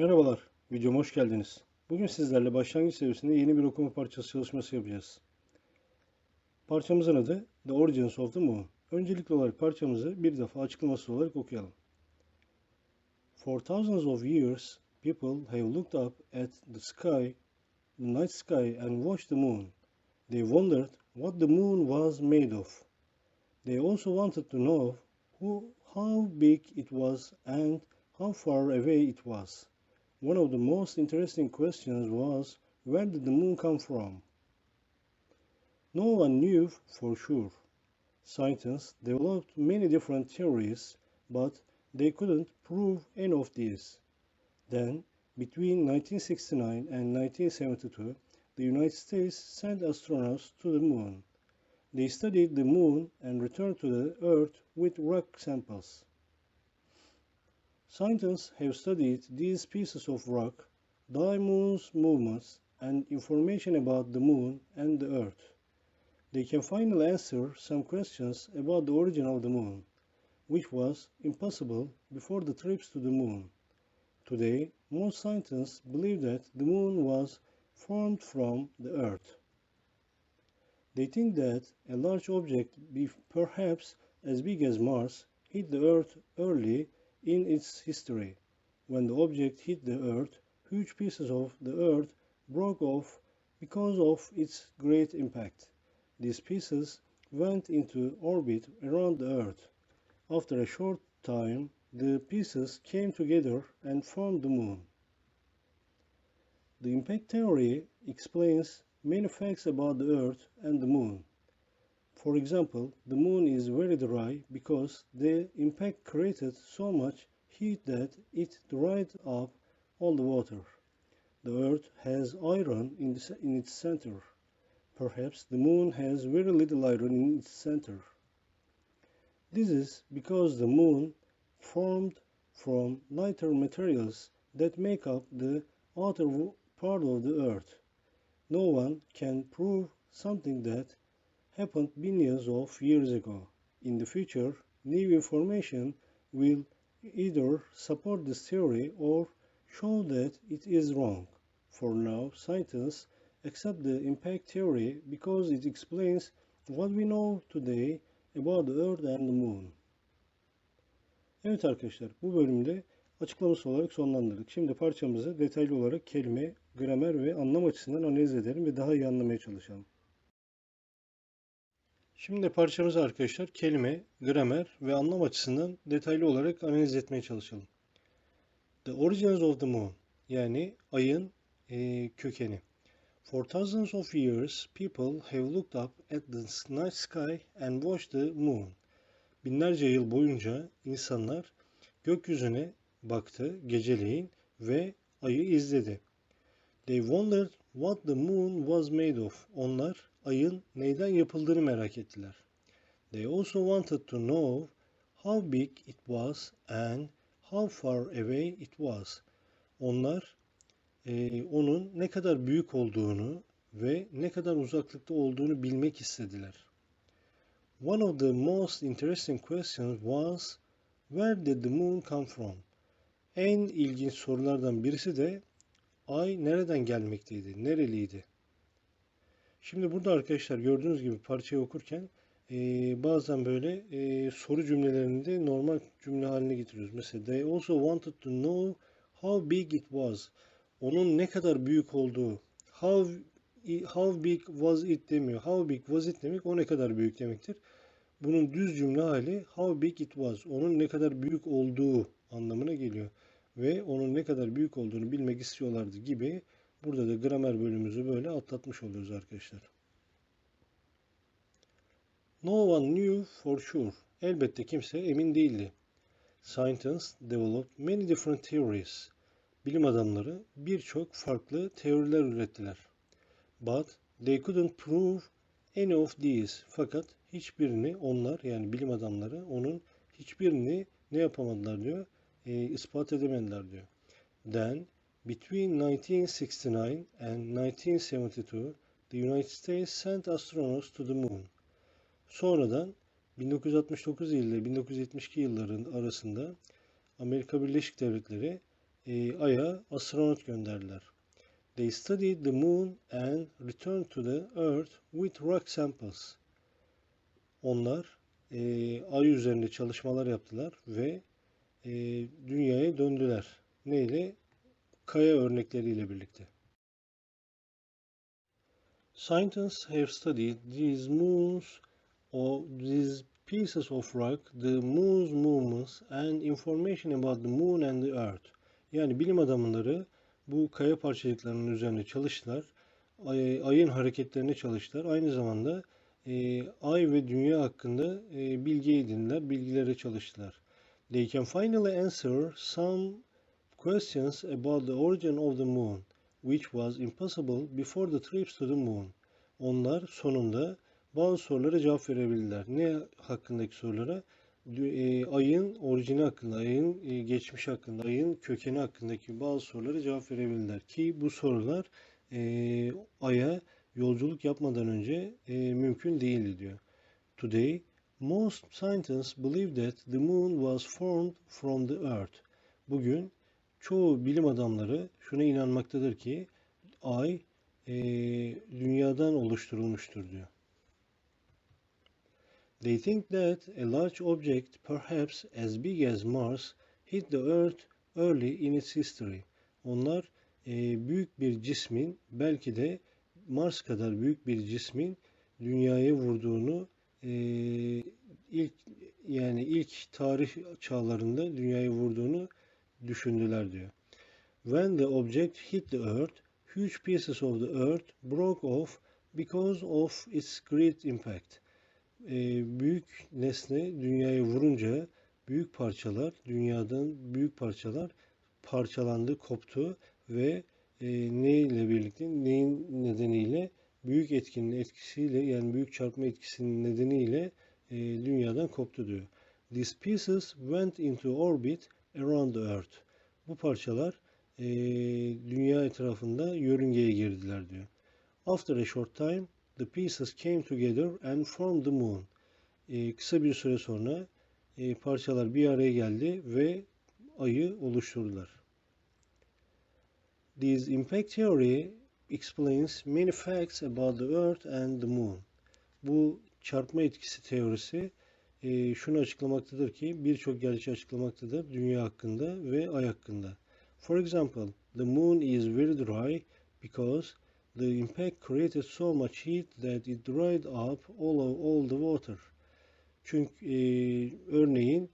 Merhabalar, videoma hoş geldiniz. Bugün sizlerle başlangıç seviyesinde yeni bir okuma parçası çalışması yapacağız. Parçamızın adı The Origins of the Moon. Öncelikli olarak parçamızı bir defa açıklaması olarak okuyalım. For thousands of years, people have looked up at the sky, the night sky and watched the moon. They wondered what the moon was made of. They also wanted to know who, how big it was and how far away it was. One of the most interesting questions was where did the moon come from? No one knew for sure. Scientists developed many different theories, but they couldn't prove any of these. Then, between 1969 and 1972, the United States sent astronauts to the moon. They studied the moon and returned to the Earth with rock samples. Scientists have studied these pieces of rock, the moon's movements, and information about the moon and the earth. They can finally answer some questions about the origin of the moon, which was impossible before the trips to the moon. Today, most scientists believe that the moon was formed from the earth. They think that a large object, perhaps as big as Mars, hit the earth early in its history. When the object hit the Earth, huge pieces of the Earth broke off because of its great impact. These pieces went into orbit around the Earth. After a short time, the pieces came together and formed the Moon. The impact theory explains many facts about the Earth and the Moon. For example, the moon is very dry because the impact created so much heat that it dried up all the water. The earth has iron in, the, in its center. Perhaps the moon has very little iron in its center. This is because the moon formed from lighter materials that make up the outer part of the earth. No one can prove something that happened billions of years ago. In the future, new information will either support this theory or show that it is wrong. For now, scientists accept the impact theory because it explains what we know today about the Earth and the Moon. Evet arkadaşlar, bu bölümde açıklaması olarak sonlandırdık. Şimdi parçamızı detaylı olarak kelime, gramer ve anlam açısından analiz edelim ve daha iyi anlamaya çalışalım. Şimdi parçamızı arkadaşlar kelime, gramer ve anlam açısından detaylı olarak analiz etmeye çalışalım. The origins of the moon yani ayın e, kökeni. For thousands of years, people have looked up at the night sky and watched the moon. Binlerce yıl boyunca insanlar gökyüzüne baktı geceleyin ve ayı izledi. They wondered what the moon was made of. Onlar ayın neyden yapıldığını merak ettiler. They also wanted to know how big it was and how far away it was. Onlar e, onun ne kadar büyük olduğunu ve ne kadar uzaklıkta olduğunu bilmek istediler. One of the most interesting questions was where did the moon come from? En ilginç sorulardan birisi de ay nereden gelmekteydi, nereliydi? Şimdi burada arkadaşlar gördüğünüz gibi parçayı okurken e, bazen böyle e, soru cümlelerini de normal cümle haline getiriyoruz. Mesela they also wanted to know how big it was. Onun ne kadar büyük olduğu. How how big was it demiyor. How big was it demek o ne kadar büyük demektir. Bunun düz cümle hali how big it was. Onun ne kadar büyük olduğu anlamına geliyor. Ve onun ne kadar büyük olduğunu bilmek istiyorlardı gibi Burada da gramer bölümümüzü böyle atlatmış oluyoruz arkadaşlar. No one knew for sure. Elbette kimse emin değildi. Scientists developed many different theories. Bilim adamları birçok farklı teoriler ürettiler. But they couldn't prove any of these. Fakat hiçbirini onlar yani bilim adamları onun hiçbirini ne yapamadılar diyor, e, ispat edemediler diyor. Then Between 1969 and 1972, the United States sent astronauts to the moon. Sonradan 1969 ile 1972 yılların arasında Amerika Birleşik Devletleri e, Ay'a astronot gönderdiler. They studied the moon and returned to the earth with rock samples. Onlar e, Ay üzerinde çalışmalar yaptılar ve e, dünyaya döndüler. Neyle? Kaya örnekleriyle birlikte. Scientists have studied these moons or these pieces of rock, the moon's movements and information about the moon and the earth. Yani bilim adamları bu kaya parçacıklarının üzerine çalıştılar. Ay, ayın hareketlerine çalıştılar. Aynı zamanda e, ay ve dünya hakkında e, bilgi edindiler, bilgilere çalıştılar. They can finally answer some questions about the origin of the moon, which was impossible before the trips to the moon. Onlar sonunda bazı sorulara cevap verebildiler. Ne hakkındaki sorulara? E, ayın orijini hakkında, ayın e, geçmiş hakkında, ayın kökeni hakkındaki bazı sorulara cevap verebildiler. Ki bu sorular e, aya yolculuk yapmadan önce mümkün değildi diyor. Today, most scientists believe that the moon was formed from the earth. Bugün çoğu bilim adamları şuna inanmaktadır ki ay e, dünyadan oluşturulmuştur diyor. They think that a large object, perhaps as big as Mars, hit the Earth early in its history. Onlar e, büyük bir cismin, belki de Mars kadar büyük bir cismin dünyaya vurduğunu e, ilk yani ilk tarih çağlarında dünyaya vurduğunu düşündüler diyor. When the object hit the earth, huge pieces of the earth broke off because of its great impact e, büyük nesne dünyaya vurunca büyük parçalar, dünyadan büyük parçalar parçalandı, koptu ve e, ne ile birlikte, neyin nedeniyle büyük etkinin etkisiyle yani büyük çarpma etkisinin nedeniyle e, dünyadan koptu diyor. These pieces went into orbit around the Earth. Bu parçalar e, dünya etrafında yörüngeye girdiler diyor. After a short time, the pieces came together and formed the moon. E, kısa bir süre sonra e, parçalar bir araya geldi ve ayı oluşturdular. This impact theory explains many facts about the earth and the moon. Bu çarpma etkisi teorisi e, şunu açıklamaktadır ki birçok gerçeği açıklamaktadır dünya hakkında ve ay hakkında. For example, the moon is very dry because the impact created so much heat that it dried up all of all the water. Çünkü e, örneğin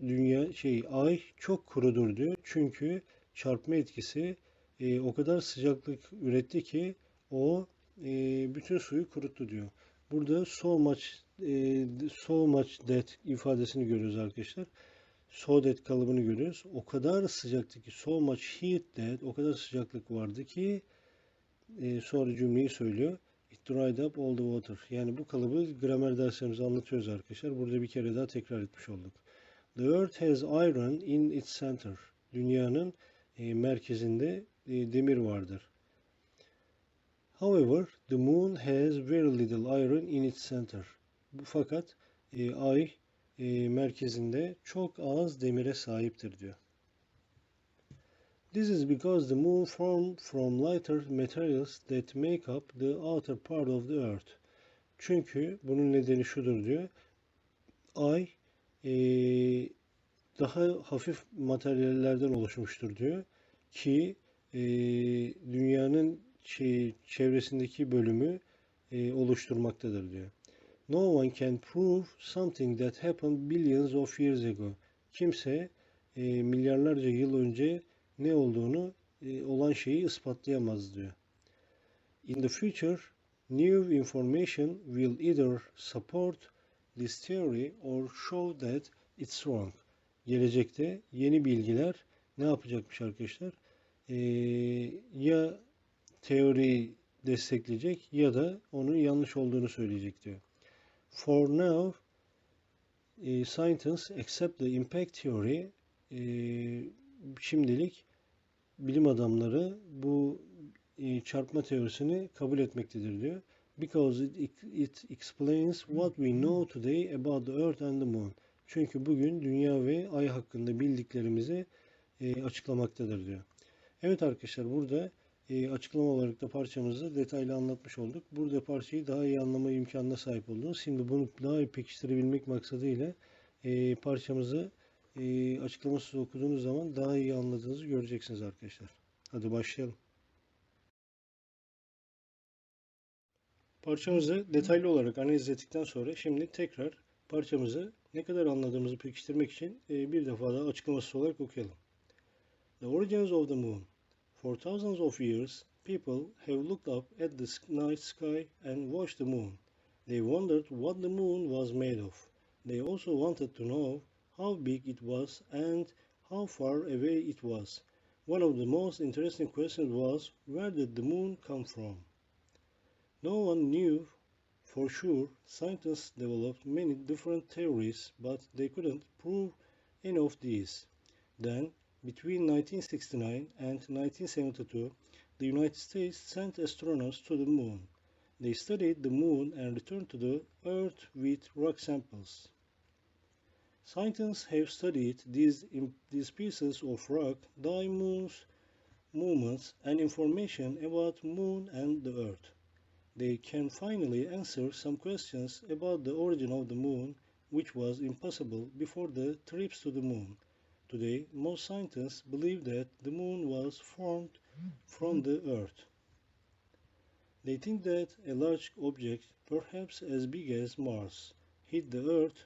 dünya şey ay çok kurudur diyor. Çünkü çarpma etkisi e, o kadar sıcaklık üretti ki o e, bütün suyu kuruttu diyor. Burada so much so much that ifadesini görüyoruz arkadaşlar. So that kalıbını görüyoruz. O kadar sıcaktı ki so much heat that o kadar sıcaklık vardı ki e, sonra cümleyi söylüyor. It dried up all the water. Yani bu kalıbı gramer derslerimizde anlatıyoruz arkadaşlar. Burada bir kere daha tekrar etmiş olduk. The earth has iron in its center. Dünyanın e, merkezinde e, demir vardır. However, the moon has very little iron in its center. Bu fakat e, ay e, merkezinde çok az demire sahiptir diyor. This is because the moon formed from lighter materials that make up the outer part of the earth. Çünkü bunun nedeni şudur diyor. Ay e, daha hafif materyallerden oluşmuştur diyor ki e, dünyanın şey, çevresindeki bölümü e, oluşturmaktadır diyor. No one can prove something that happened billions of years ago. Kimse e, milyarlarca yıl önce ne olduğunu e, olan şeyi ispatlayamaz diyor. In the future, new information will either support this theory or show that it's wrong. Gelecekte yeni bilgiler ne yapacakmış arkadaşlar? Ee, ya teoriyi destekleyecek ya da onun yanlış olduğunu söyleyecek diyor. For now, e, scientists accept the impact theory. E, şimdilik bilim adamları bu e, çarpma teorisini kabul etmektedir diyor. Because it, it explains what we know today about the earth and the moon. Çünkü bugün dünya ve ay hakkında bildiklerimizi e, açıklamaktadır diyor. Evet arkadaşlar burada e, açıklama olarak da parçamızı detaylı anlatmış olduk. Burada parçayı daha iyi anlama imkanına sahip oldunuz. Şimdi bunu daha iyi pekiştirebilmek maksadıyla e, parçamızı e, açıklamasız okuduğunuz zaman daha iyi anladığınızı göreceksiniz arkadaşlar. Hadi başlayalım. Parçamızı detaylı olarak analiz ettikten sonra şimdi tekrar parçamızı ne kadar anladığımızı pekiştirmek için e, bir defa daha açıklamasız olarak okuyalım. The origins of the moon. For thousands of years, people have looked up at the night sky and watched the moon. They wondered what the moon was made of. They also wanted to know how big it was and how far away it was. One of the most interesting questions was where did the moon come from? No one knew for sure. Scientists developed many different theories, but they couldn't prove any of these. Then, between 1969 and 1972, the United States sent astronauts to the moon. They studied the moon and returned to the Earth with rock samples. Scientists have studied these, these pieces of rock, the moon's movements, and information about moon and the Earth. They can finally answer some questions about the origin of the moon, which was impossible before the trips to the moon. Today, most scientists believe that the moon was formed from the Earth. They think that a large object, perhaps as big as Mars, hit the Earth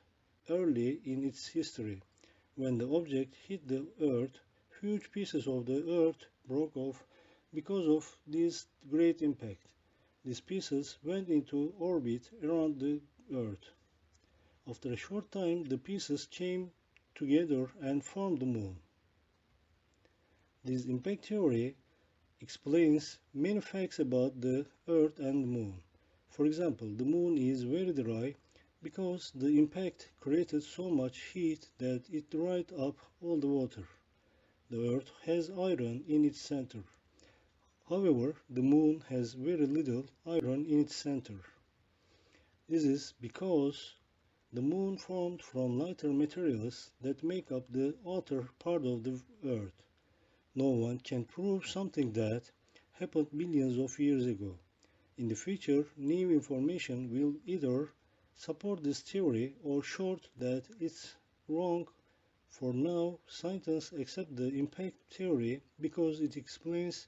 early in its history. When the object hit the Earth, huge pieces of the Earth broke off because of this great impact. These pieces went into orbit around the Earth. After a short time, the pieces came together and formed the moon. This impact theory explains many facts about the Earth and the moon. For example, the moon is very dry because the impact created so much heat that it dried up all the water. The Earth has iron in its center. However, the moon has very little iron in its center. This is because the moon formed from lighter materials that make up the outer part of the Earth. No one can prove something that happened billions of years ago. In the future, new information will either support this theory or show that it's wrong. For now, scientists accept the impact theory because it explains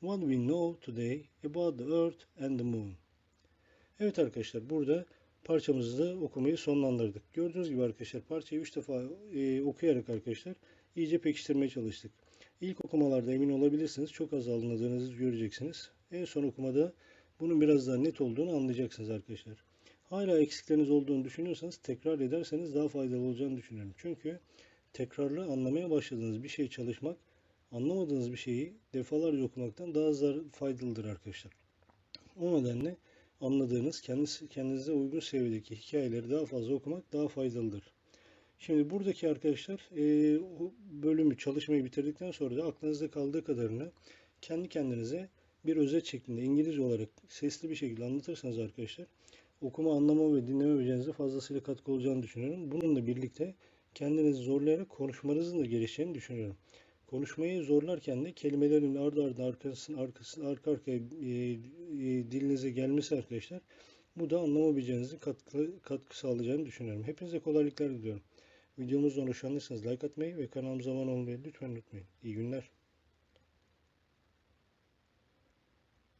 what we know today about the Earth and the Moon. Evet arkadaşlar burada parçamızı da okumayı sonlandırdık. Gördüğünüz gibi arkadaşlar parçayı 3 defa e, okuyarak arkadaşlar iyice pekiştirmeye çalıştık. İlk okumalarda emin olabilirsiniz. Çok az anladığınızı göreceksiniz. En son okumada bunun biraz daha net olduğunu anlayacaksınız arkadaşlar. Hala eksikleriniz olduğunu düşünüyorsanız tekrar ederseniz daha faydalı olacağını düşünüyorum. Çünkü tekrarlı anlamaya başladığınız bir şey çalışmak anlamadığınız bir şeyi defalarca okumaktan daha faydalıdır arkadaşlar. O nedenle anladığınız, kendisi, kendinize uygun seviyedeki hikayeleri daha fazla okumak daha faydalıdır. Şimdi buradaki arkadaşlar e, bölümü çalışmayı bitirdikten sonra da aklınızda kaldığı kadarını kendi kendinize bir özet şeklinde İngilizce olarak sesli bir şekilde anlatırsanız arkadaşlar okuma, anlama ve dinleme becerinize fazlasıyla katkı olacağını düşünüyorum. Bununla birlikte kendinizi zorlayarak konuşmanızın da gelişeceğini düşünüyorum. Konuşmayı zorlarken de kelimelerin ardı ardı arkasını, arkasını arka arkaya e, e, dilinize gelmesi arkadaşlar bu da anlama becerinize katkı, katkı sağlayacağını düşünüyorum. Hepinize kolaylıklar diliyorum. Videomuzdan hoşlandıysanız like atmayı ve kanalımıza abone olmayı lütfen unutmayın. İyi günler.